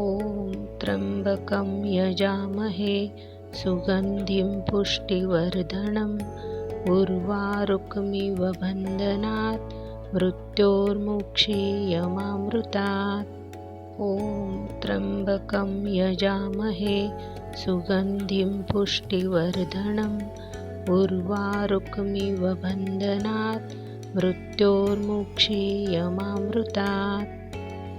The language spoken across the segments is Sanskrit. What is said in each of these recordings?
ॐ त्र्यम्बकं यजामहे सुगन्धिं पुष्टिवर्धनम् उर्वारुकमिव बन्धनात् मृत्योर्मुक्षीयमामृतात् ॐ त्र्यम्बकं यजामहे सुगन्धिं पुष्टिवर्धनम् उर्वारुकमिव बन्धनात् मृत्योर्मुक्षीयमामृतात्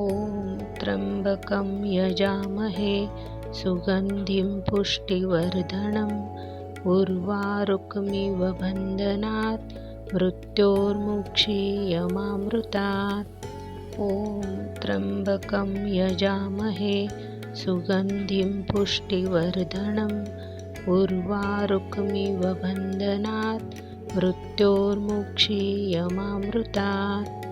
ॐ त्र्यम्बकं यजामहे सुगन्धिं पुष्टिवर्धनम् उर्वारुकमिव बन्धनात् मृत्योर्मुक्षीयमामृतात् ॐ त्र्यम्बकं यजामहे सुगन्धिं पुष्टिवर्धनम् उर्वारुकमिव बन्धनात् मृत्योर्मुक्षीयमामृतात्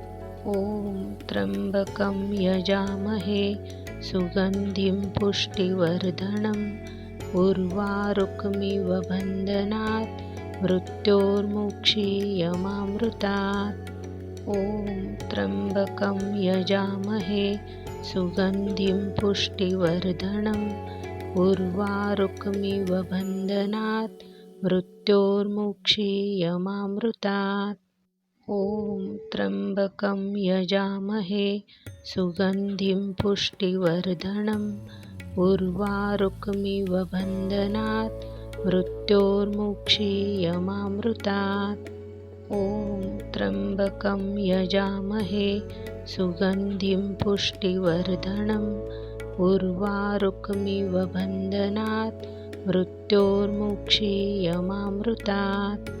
ॐ त्र्यम्बकं यजामहे सुगन्धिं पुष्टिवर्धनम् उर्वारुकमिव बन्धनात् मृत्योर्मुक्षीयमामृतात् ॐ त्र्यम्बकं यजामहे सुगन्धिं पुष्टिवर्धनम् उर्वारुकमिव बन्धनात् मृत्योर्मुक्षीयमामृतात् ॐ त्र्यम्बकं यजामहे सुगन्धिं पुष्टिवर्धनम् उर्वारुकमिव बन्धनात् मृत्योर्मुक्षीयमामृतात् ॐ त्र्यम्बकं यजामहे सुगन्धिं पुष्टिवर्धनम् उर्वारुकमिव बन्धनात् मृत्योर्मुक्षीयमामृतात्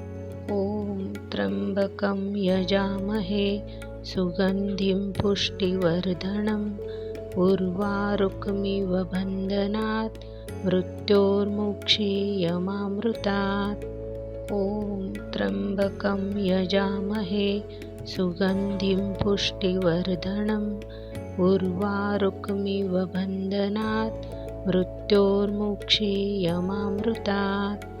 ॐ त्र्यम्बकं यजामहे सुगन्धिं पुष्टिवर्धनम् उर्वारुकमिव बन्धनात् मृत्योर्मुक्षीयमामृतात् ॐ त्र्यम्बकं यजामहे सुगन्धिं पुष्टिवर्धनम् उर्वारुकमिव बन्धनात् मृत्योर्मुक्षीयमामृतात्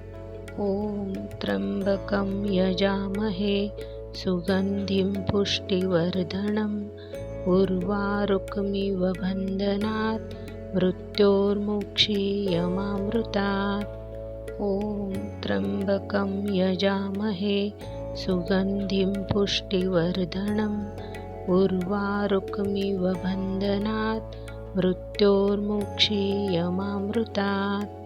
ॐ त्र्यम्बकं यजामहे सुगन्धिं पुष्टिवर्धनम् उर्वारुकमिव बन्धनात् मृत्योर्मुक्षीयमामृतात् ॐ त्र्यम्बकं यजामहे सुगन्धिं पुष्टिवर्धनम् उर्वारुकमिव बन्धनात् मृत्योर्मुक्षीयमामृतात्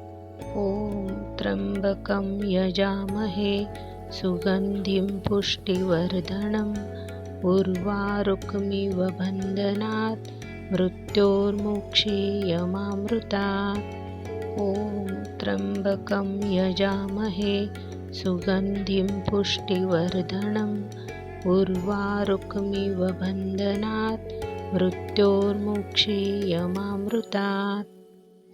ॐ त्र्यम्बकं यजामहे सुगन्धिं पुष्टिवर्धनम् उर्वारुकमिव बन्धनात् मृत्योर्मुक्षीयमामृतात् ॐ त्र्यम्बकं यजामहे सुगन्धिं पुष्टिवर्धनम् उर्वारुकमिव बन्धनात् मृत्योर्मुक्षीयमामृतात्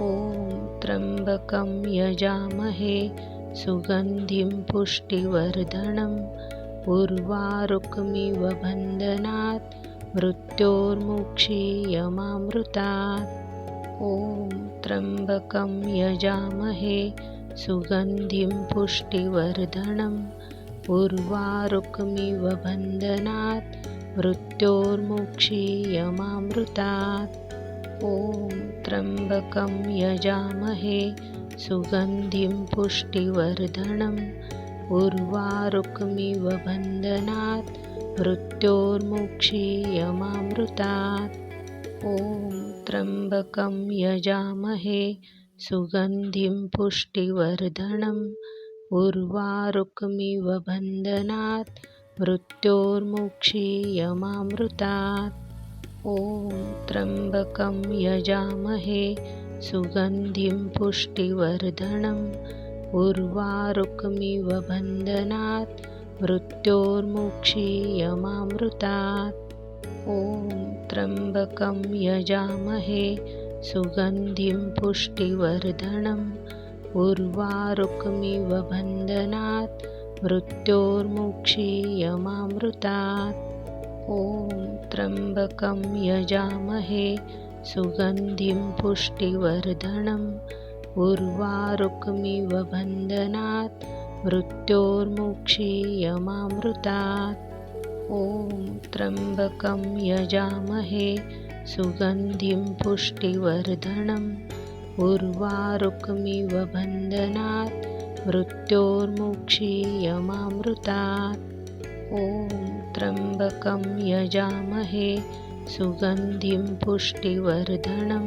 ॐ त्र्यम्बकं यजामहे सुगन्धिं पुष्टिवर्धनम् उर्वारुकमिव बन्धनात् मृत्योर्मुक्षीयमामृतात् ॐ त्र्यम्बकं यजामहे सुगन्धिं पुष्टिवर्धनम् उर्वारुकमिव बन्धनात् मृत्योर्मुक्षीयमामृतात् ॐ त्र्यम्बकं यजामहे सुगन्धिं पुष्टिवर्धनम् उर्वारुकमिव बन्धनात् मृत्योर्मुक्षीयमामृतात्। ॐ त्र्यम्बकं यजामहे सुगन्धिं पुष्टिवर्धनम् उर्वारुकमिव बन्धनात् मृत्योर्मुक्षीयमामृतात् ॐ त्र्यम्बकं यजामहे सुगन्धिं पुष्टिवर्धनम् उर्वारुकमिव बन्धनात् मृत्योर्मुक्षीयमामृतात् ॐ त्र्यम्बकं यजामहे सुगन्धिं पुष्टिवर्धनम् उर्वारुकमिव बन्धनात् मृत्योर्मुक्षीयमामृतात् ॐ त्र्यम्बकं यजामहे सुगन्धिं पुष्टिवर्धनम् उर्वारुकमिव बन्धनात् मृत्योर्मुक्षीयमामृतात् ॐ त्र्यम्बकं यजामहे सुगन्धिं पुष्टिवर्धनम् उर्वारुकमिव बन्धनात् मृत्योर्मुक्षीयमामृतात् ॐ त्र्यम्बकं यजामहे सुगन्धिं पुष्टिवर्धनम्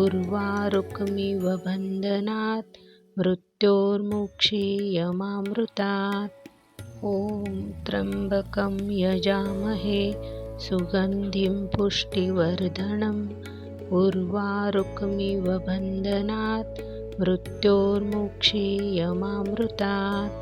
उर्वारुकमिव बन्धनात् मृत्योर्मुक्षीयमामृतात् ॐ त्र्यम्बकं यजामहे सुगन्धिं पुष्टिवर्धनम् उर्वारुकमिव बन्धनात् मृत्योर्मुक्षीयमामृतात्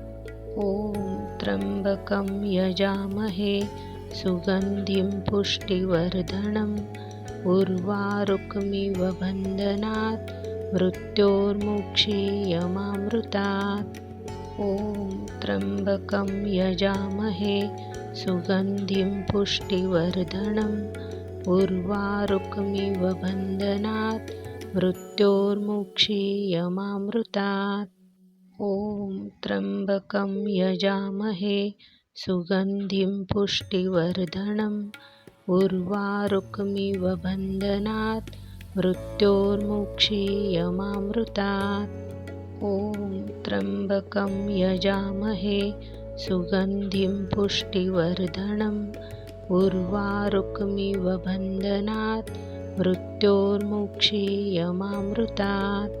ॐ त्र्यम्बकं यजामहे सुगन्धिं पुष्टिवर्धनम् उर्वारुकमिव बन्धनात् मृत्योर्मुक्षीयमामृतात् ॐ त्र्यम्बकं यजामहे सुगन्धिं पुष्टिवर्धनम् उर्वारुकमिव बन्धनात् मृत्योर्मुक्षीयमामृतात् ॐ त्र्यम्बकं यजामहे सुगन्धिं पुष्टिवर्धनम् उर्वारुकमिव बन्धनात् मृत्योर्मुक्षीयमामृतात् ॐ त्र्यम्बकं यजामहे सुगन्धिं पुष्टिवर्धनम् उर्वारुकमिव बन्धनात् मृत्योर्मुक्षीयमामृतात्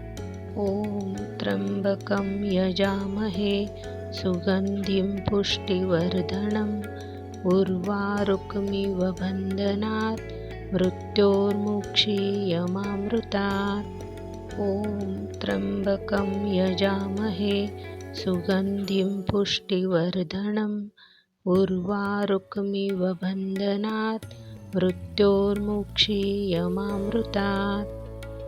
ॐ त्र्यम्बकं यजामहे सुगन्धिं पुष्टिवर्धनम् उर्वारुकमिव बन्धनात् मृत्योर्मुक्षीयमामृतात् ॐ त्र्यम्बकं यजामहे सुगन्धिं पुष्टिवर्धनम् उर्वारुकमिव बन्धनात् मृत्योर्मुक्षीयमामृतात्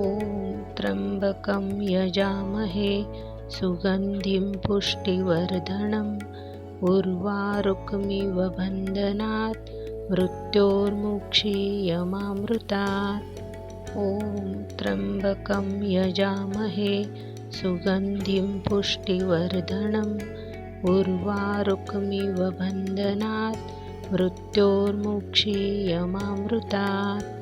ॐ त्र्यम्बकं यजामहे सुगन्धिं पुष्टिवर्धनम् उर्वारुकमिव बन्धनात् मृत्योर्मुक्षीयमामृतात् ॐ त्र्यम्बकं यजामहे सुगन्धिं पुष्टिवर्धनम् उर्वारुकमिव बन्धनात् मृत्योर्मुक्षीयमामृतात्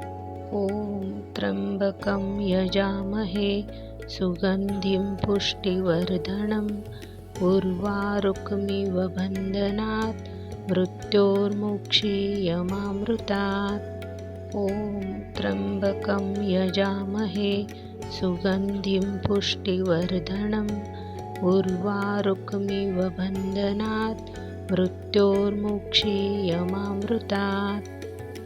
ॐ त्र्यम्बकं यजामहे सुगन्धिं पुष्टिवर्धनम् उर्वारुकमिव बन्धनात् मृत्योर्मुक्षीयमामृतात्। ॐ त्र्यम्बकं यजामहे सुगन्धिं पुष्टिवर्धनम् उर्वारुकमिव बन्धनात् मृत्योर्मुक्षीयमामृतात्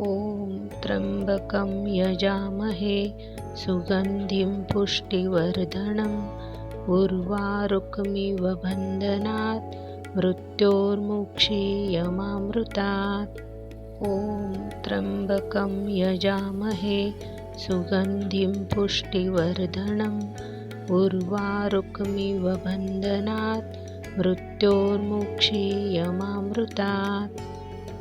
ॐ त्र्यम्बकं यजामहे सुगन्धिं पुष्टिवर्धनम् उर्वारुकमिव बन्धनात् मृत्योर्मुक्षीयमामृतात् ॐ त्र्यम्बकं यजामहे सुगन्धिं पुष्टिवर्धनम् उर्वारुकमिव बन्धनात् मृत्योर्मुक्षीयमामृतात्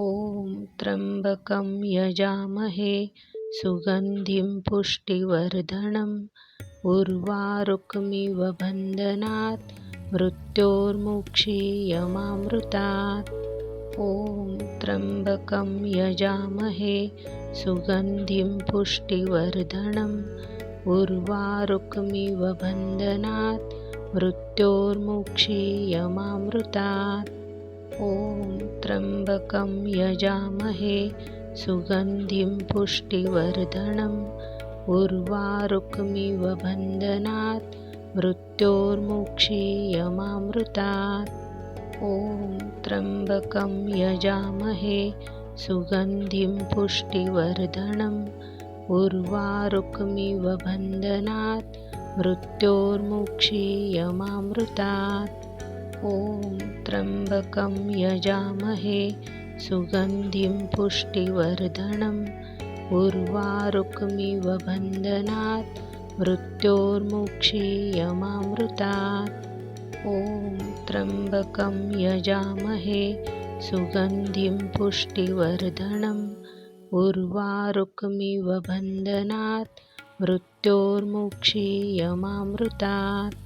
ॐ त्र्यम्बकं यजामहे सुगन्धिं पुष्टिवर्धनम् उर्वारुकमिव बन्धनात् मृत्योर्मुक्षीयमामृतात् ॐ त्र्यम्बकं यजामहे सुगन्धिं पुष्टिवर्धनम् उर्वारुकमिव बन्धनात् मृत्योर्मुक्षीयमामृतात् ॐ त्र्यम्बकं यजामहे सुगन्धिं पुष्टिवर्धनम् उर्वारुकमिव बन्धनात् मृत्योर्मुक्षीयमामृतात् ॐ त्र्यम्बकं यजामहे सुगन्धिं पुष्टिवर्धनम् उर्वारुकमिव बन्धनात् मृत्योर्मुक्षीयमामृतात् ॐ त्र्यम्बकं यजामहे सुगन्धिं पुष्टिवर्धनम् उर्वारुकमिव बन्धनात् मृत्योर्मुक्षीयमामृतात् ॐ त्र्यम्बकं यजामहे सुगन्धिं पुष्टिवर्धनम् उर्वारुकमिव बन्धनात् मृत्योर्मुक्षीयमामृतात्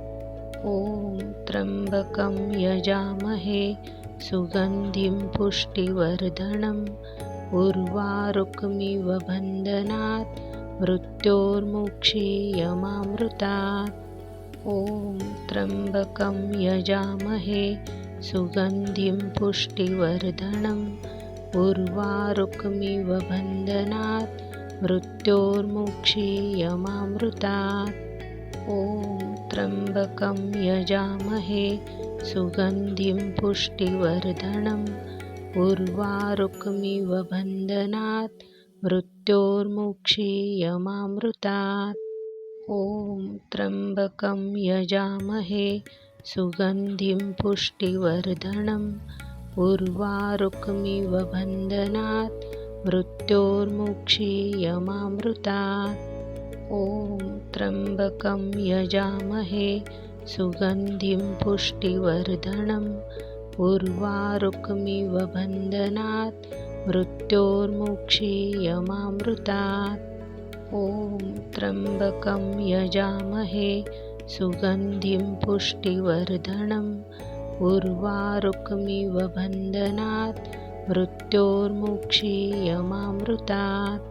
ॐ त्र्यम्बकं यजामहे सुगन्धिं पुष्टिवर्धनम् उर्वारुकमिव बन्धनात् मृत्योर्मुक्षीयमामृतात् ॐ त्र्यम्बकं यजामहे सुगन्धिं पुष्टिवर्धनम् उर्वारुकमिव बन्धनात् मृत्योर्मुक्षीयमामृतात् ॐ त्र्यम्बकं यजामहे सुगन्धिं पुष्टिवर्धनम् उर्वारुकमिव बन्धनात् मृत्योर्मुक्षीयमामृतात् ॐ त्र्यम्बकं यजामहे सुगन्धिं पुष्टिवर्धनम् उर्वारुकमिव बन्धनात् मृत्योर्मुक्षीयमामृतात् ॐ त्र्यम्बकं यजामहे सुगन्धिं पुष्टिवर्धनम् उर्वारुकमिव बन्धनात् मृत्योर्मुक्षीयमामृतात् ॐ त्र्यम्बकं यजामहे सुगन्धिं पुष्टिवर्धनम् उर्वारुकमिव बन्धनात् मृत्योर्मुक्षीयमामृतात्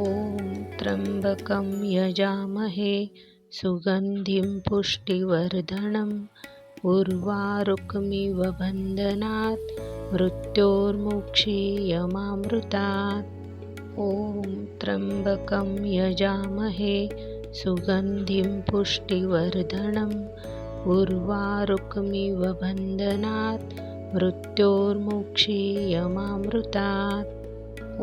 ॐ त्र्यम्बकं यजामहे सुगन्धिं पुष्टिवर्धनम् उर्वारुकमिव बन्धनात् मृत्योर्मुक्षीयमामृतात् ॐ त्र्यम्बकं यजामहे सुगन्धिं पुष्टिवर्धनम् उर्वारुकमिव बन्धनात् मृत्योर्मुक्षीयमामृतात्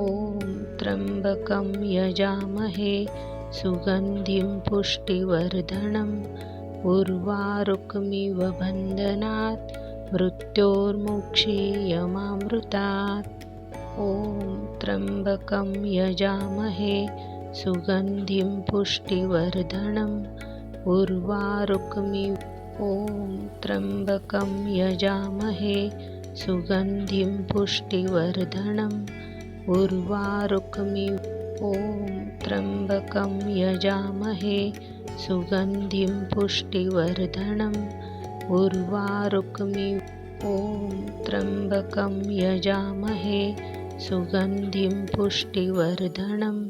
ॐ त्र्यम्बकं यजामहे सुगन्धिं पुष्टिवर्धनम् उर्वारुकमिव बन्धनात् मृत्योर्मुक्षीयमामृतात् ॐ त्र्यम्बकं यजामहे सुगन्धिं पुष्टिवर्धनम् उर्वारुकमिव ॐ त्र्यम्बकं यजामहे सुगन्धिं पुष्टिवर्धनम् उर्वारुकमिव ॐ त्र्यम्बकं यजामहे सुगन्धिं पुष्टिवर्धनम् उर्वारुकमिव ॐ त्र्यम्बकं यजामहे सुगन्धिं पुष्टिवर्धनम्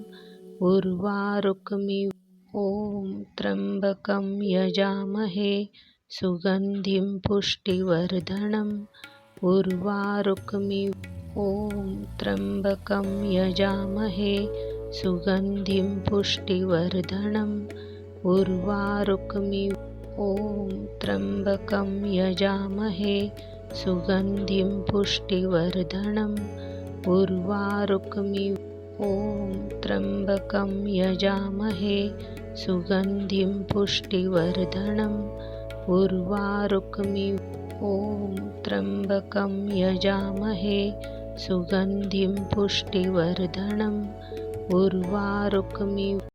उर्वारुकमिव ॐ त्र्यम्बकं यजामहे सुगन्धिं पुष्टिवर्धनम् उर्वारुकमिव ॐ त्र्यम्बकं यजामहे सुगन्धिं पुष्टिवर्धनम् उर्वारुकमिव। ॐ त्र्यम्बकं यजामहे सुगन्धिं पुष्टिवर्धनम् उर्वारुकमिव। ॐ त्र्यम्बकं यजामहे सुगन्धिं पुष्टिवर्धनम् उर्वारुकमिव। ॐ त्र्यम्बकं यजामहे सुगन्धिं पुष्टिवर्धनम् उर्वारुकमिव